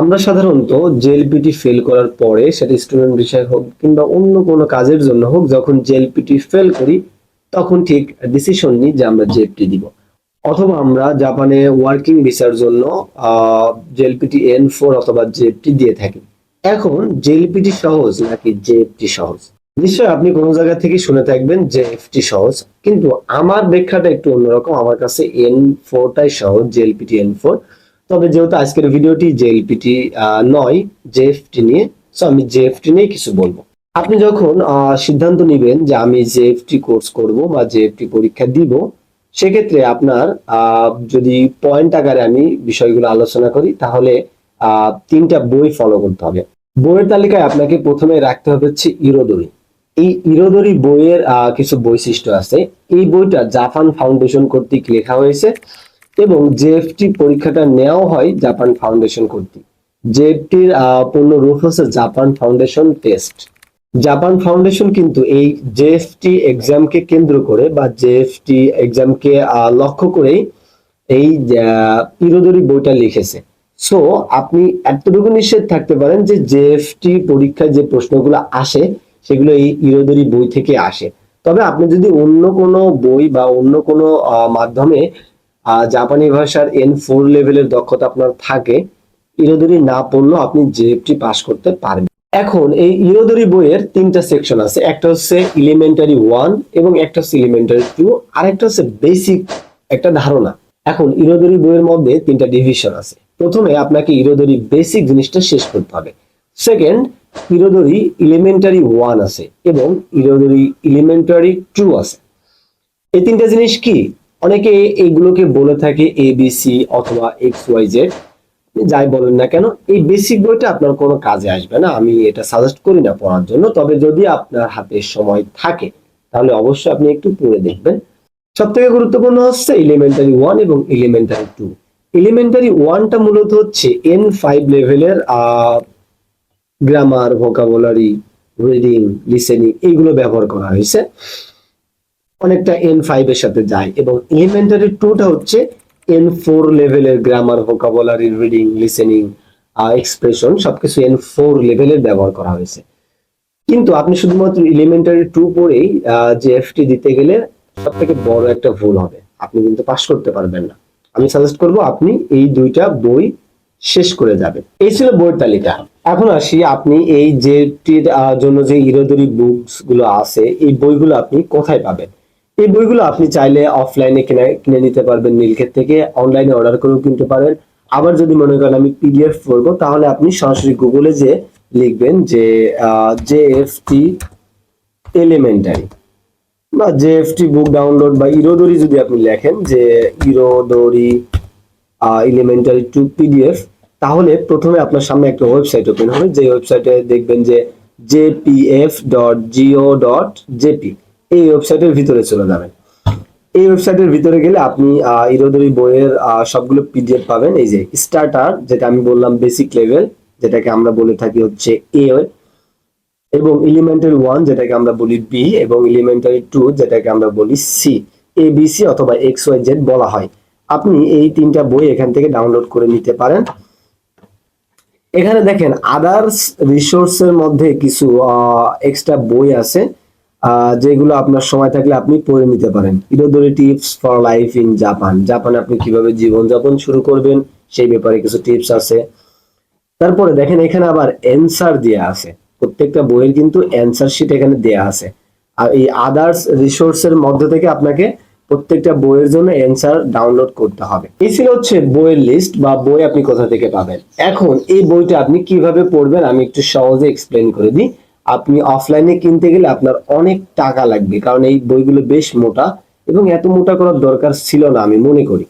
আমরা সাধারণত JLPT fail করার পরে সেটা স্টুডেন্ট বিষয় হোক কিংবা অন্য কোনো কাজের জন্য হোক, যখন জেএলপিটি ফেল করি, তখন ঠিক ডিসিশন নিই যে আমরা জেএফটি দিব। অথবা আমরা জাপানে ওয়ার্কিং ভিসার জন্য জেএলপিটি এন ফোর অথবা জেএফটি দিয়ে থাকি। এখন জেএলপিটি সহজ নাকি জেএফটি সহজ? নিশ্চয় আপনি কোনো জায়গা থেকে শুনে থাকবেন যে এফটি সহজ, কিন্তু আমার ব্যাখ্যাটা একটু অন্যরকম। আমার কাছে এন ফোরটাই সহজ জেএলপিটি এন ফোর তবে যেহেতু আজকের ভিডিওটি জেএলপিটি নয় জেএফটি নিয়ে সো আমি জেএফটি নিয়ে কিছু বলব। আপনি যখন সিদ্ধান্ত নেবেন যে আমি জেএফটি কোর্স করব বা জেএফটি পরীক্ষা দিব, সেক্ষেত্রে আপনার যদি পয়েন্ট আকারে আমি বিষয়গুলো আলোচনা করি, তাহলে তিনটা বই ফলো করতে হবে। বইয়ের তালিকায় আপনাকে প্রথমে রাখতে হবে হচ্ছে ইরোদরি। এই ইরোদরি বইয়ের কিছু বৈশিষ্ট্য আছে। এই বইটা জাপান ফাউন্ডেশন কর্তৃক লেখা হয়েছে। এবং জেএফটি পরীক্ষাটা নেওয়া হয় জাপান ফাউন্ডেশন কর্তৃক। জেএফটির পূর্ণ রূপ হচ্ছে Japan foundation test Japan foundation কিন্তু এই জেএফটি এক্সামকে কেন্দ্র করে বা জেএফটি এক্সামকে লক্ষ্য করেই এই ইরোদরি বইটা লিখেছে। সো আপনি এতটুকু নিশ্চিত থাকতে পারেন যে জেএফটি পরীক্ষায় যে প্রশ্নগুলো আসে, সেগুলো এই ইরোদরি বই থেকে আসে। তবে আপনি যদি অন্য কোনো বই বা অন্য কোনো মাধ্যমে জাপানি ভাষার এন ফোর লেভেলের দক্ষতা আপনার থাকে। ইরোদরি না পড়লেও আপনি জেএফটি পাস করতে পারবেন। এখন এই ইরোদরি বইয়ের তিনটা সেকশন আছে। একটা হচ্ছে ইলিমেন্টারি ওয়ান এবং একটা হচ্ছে ইলিমেন্টারি টু আর একটা হচ্ছে বেসিক একটা ধারণা। এখন ইরোদরি বইয়ের মধ্যে তিনটা ডিভিশন আছে। প্রথমে আপনাকে ইরোদরি বেসিক জিনিসটা শেষ করতে হবে। সেকেন্ড ইরোদরি ইলিমেন্টারি ওয়ান আছে এবং ইরোদরি ইলিমেন্টারি টু আছে। এই তিনটা জিনিস কি? অনেকে এইগুলোকে বলে থাকে এ সি অথবা এক্স ওয়াই জেড যাই বলেন না কেন, এই বেসিক বইটা আপনার কোনো কাজে আসবে না। আমি এটা সাজেস্ট করি না পড়ার জন্য। তবে যদি আপনার হাতে সময় থাকে, তাহলে অবশ্যই আপনি একটু পড়ে দেখবেন। সব থেকে গুরুত্বপূর্ণ হচ্ছে এলিমেন্টারি ওয়ান এবং এলিমেন্টারি টু এলিমেন্টারি ওয়ানটা মূলত হচ্ছে এন ফাইভ লেভেলের গ্রামার ভোকাবুলারি রিডিং লিসেনিং এইগুলো ব্যবহার করা হয়েছে। অনেকটা এন ফাইভ এর সাথে যায় এবং এলিমেন্টারি টুটা হচ্ছে এন ফোর লেভেলের grammar vocabulary reading listening expression সবকিছু এন ফোর লেভেলের ব্যবহার করা হয়েছে। কিন্তু আপনি শুধুমাত্র এলিমেন্টারি টু পড়েই যে এফটি দিতে গেলে সব থেকে বড় একটা ভুল হবে। আপনি কিন্তু পাস করতে পারবেন না। আমি সাজেস্ট করব আপনি এই দুইটা বই শেষ করে যাবেন। এই ছিল বইয়ের তালিকা। এখন আসি আপনি এই যেটির জন্য যে ইরোদরি বুকসগুলো আছে, এই বইগুলো আপনি কোথায় পাবেন? এই বইগুলো আপনি চাইলে অফলাইনে কিনে কিনে নিতে পারবেন নীলক্ষেত থেকে। অনলাইনে অর্ডার করেও কিনতে পারেন। আবার যদি মনে করেন আমি পিডিএফ পড়ব, তাহলে আপনি সরাসরি গুগলে যে লিখবেন যে জেএফটি এলিমেন্টারি বা জেএফটি বুক ডাউনলোড বা ইরোদরি যদি আপনি লেখেন যে ইরোদরি এলিমেন্টারি টু পিডিএফ তাহলে প্রথমে আপনার সামনে একটা ওয়েবসাইট ওপেন হবে। যে ওয়েবসাইটে দেখবেন যে JPF dot go dot JP এই ওয়েবসাইটের ভিতরে চলে যাবেন। এই ওয়েবসাইটের ভিতরে গেলে আপনি ইরোদরি বইয়ের সবগুলো পিডিএফ পাবেন। এই যে স্টার্টার যেটা আমি বললাম বেসিক লেভেল যেটাকে আমরা বলে থাকি হচ্ছে এ এবং এলিমেন্টারি ওয়ান যেটাকে আমরা বলি বি এবং এলিমেন্টারি টু যেটাকে আমরা বলি সি এ বি সি অথবা এক্স ওয়াই জেড বলা হয়। আপনি এই তিনটা বই এখান থেকে ডাউনলোড করে নিতে পারেন। এখানে দেখেন আদার্স রিসোর্সের মধ্যে কিছু এক্সট্রা বই আছে। যেগুলো আপনার সময় থাকলে আপনি পড়ে নিতে পারেন। Irodori tips for life in Japan জাপানে আপনি কীভাবে জীবনযাপন শুরু করবেন, সেই ব্যাপারে কিছু টিপস আছে। তারপরে দেখেন, এখানে আবার অ্যান্সার দেয়া আছে। প্রত্যেকটা বইয়ের কিন্তু অ্যান্সার শিট এখানে দেয়া আছে। আর এই আদার্স রিসোর্সের মধ্য থেকে আপনাকে প্রত্যেকটা বইয়ের জন্য অ্যান্সার ডাউনলোড করতে হবে। এই ছিল হচ্ছে বইয়ের লিস্ট বা বই আপনি কোথা থেকে পাবেন। এখন এই বইটা আপনি কীভাবে পড়বেন আমি একটু সহজে এক্সপ্লেন করে দিই। আপনি অফলাইনে কিনতে গেলে আপনার অনেক টাকা লাগবে, কারণ এই বইগুলো বেশ মোটা এবং এত মোটা করার দরকার ছিল না আমি মনে করি।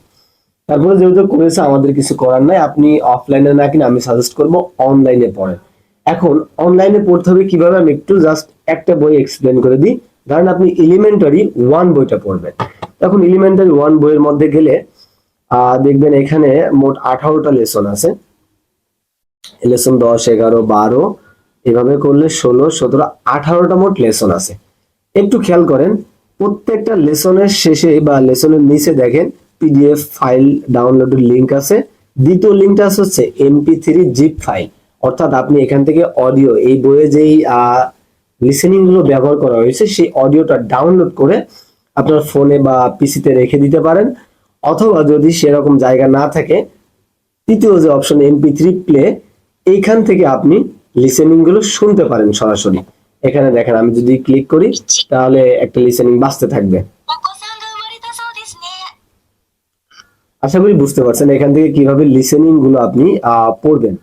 তারপরে যেহেতু করেছে, আমাদের কিছু করার নাই। আপনি অফলাইনে না কিনে আমি সাজেস্ট করব অনলাইনে পড়েন। এখন অনলাইনে পড়তে হবে কীভাবে? আমি একটু জাস্ট একটা বই এক্সপ্লেন করে দিই। ধরেন আপনি এলিমেন্টারি ওয়ান বইটা পড়বেন। তখন এলিমেন্টারি ওয়ান বইয়ের মধ্যে গেলে দেখবেন এখানে মোট আঠারোটা লেসন আছে। লেসন দশ, এগারো, বারো এভাবে করলে ষোলো, সতেরো, আঠারোটা মোট লেসন আছে। একটু খেয়াল করেন, প্রত্যেকটা লেসনের শেষে বা লেসনের নিচে দেখেন পিডিএফ ফাইল ডাউনলোডের লিঙ্ক আছে। দ্বিতীয় লিঙ্কটা হচ্ছে এমপি থ্রি জিপ ফাইল। অর্থাৎ আপনি এখান থেকে অডিও, এই বইয়ে যেই লিসেনিংগুলো ব্যবহার করা হয়েছে, সেই অডিওটা ডাউনলোড করে আপনার ফোনে বা পিসিতে রেখে দিতে পারেন। অথবা যদি সেরকম জায়গা না থাকে, তৃতীয় যে অপশন এমপি থ্রি প্লে, এইখান থেকে আপনি লিসেনিংগুলো শুনতে পারেন সরাসরি। এখানে দেখেন, আমি যদি ক্লিক করি, তাহলে একটা লিসেনিং বাঁচতে থাকবে। আশা করি বুঝতে পারছেন এখান থেকে কীভাবে লিসেনিংগুলো আপনি পড়বেন।